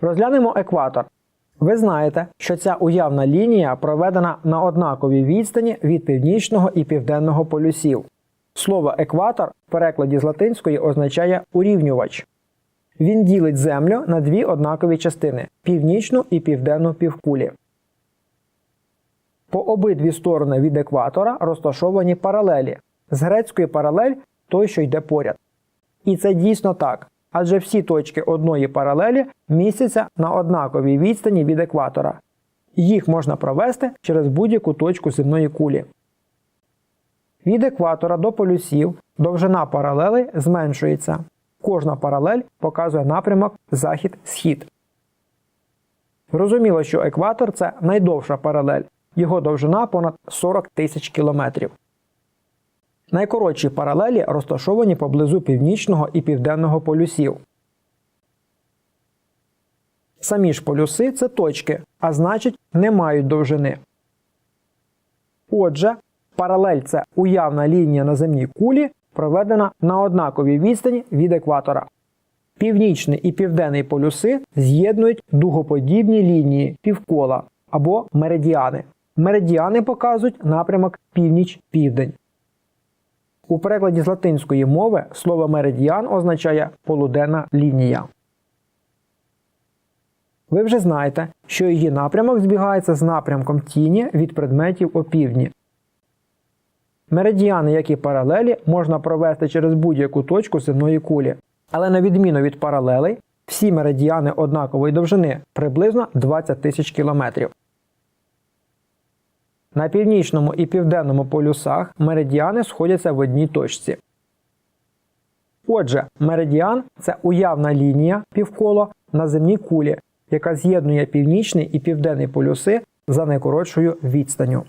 Розглянемо екватор. Ви знаєте, що ця уявна лінія проведена на однаковій відстані від північного і південного полюсів. Слово екватор в перекладі з латинської означає урівнювач. Він ділить землю на дві однакові частини північну і південну півкулі. По обидві сторони від екватора розташовані паралелі. З грецької паралель той, що йде поряд. І це дійсно так, адже всі точки одної паралелі містяться на однаковій відстані від екватора. Їх можна провести через будь-яку точку земної кулі. Від екватора до полюсів довжина паралелей зменшується. Кожна паралель показує напрямок захід-схід. Зрозуміло, що екватор це найдовша паралель. Його довжина понад 40 тисяч кілометрів. Найкоротші паралелі розташовані поблизу північного і південного полюсів. Самі ж полюси це точки, а значить не мають довжини. Отже, паралель це уявна лінія на земній кулі, проведена на однаковій відстані від екватора. Північний і південний полюси з'єднують дугоподібні лінії півкола або меридіани. Меридіани показують напрямок північ-південь. У перекладі з латинської мови слово меридіан означає полуденна лінія. Ви вже знаєте, що її напрямок збігається з напрямком тіні від предметів опівдні. Меридіани, як і паралелі, можна провести через будь-яку точку земної кулі, але на відміну від паралелей, всі меридіани однакової довжини приблизно 20 тисяч кілометрів. На північному і південному полюсах меридіани сходяться в одній точці. Отже, меридіан це уявна лінія півколо на земній кулі, яка з'єднує північний і південний полюси за найкоротшою відстанню.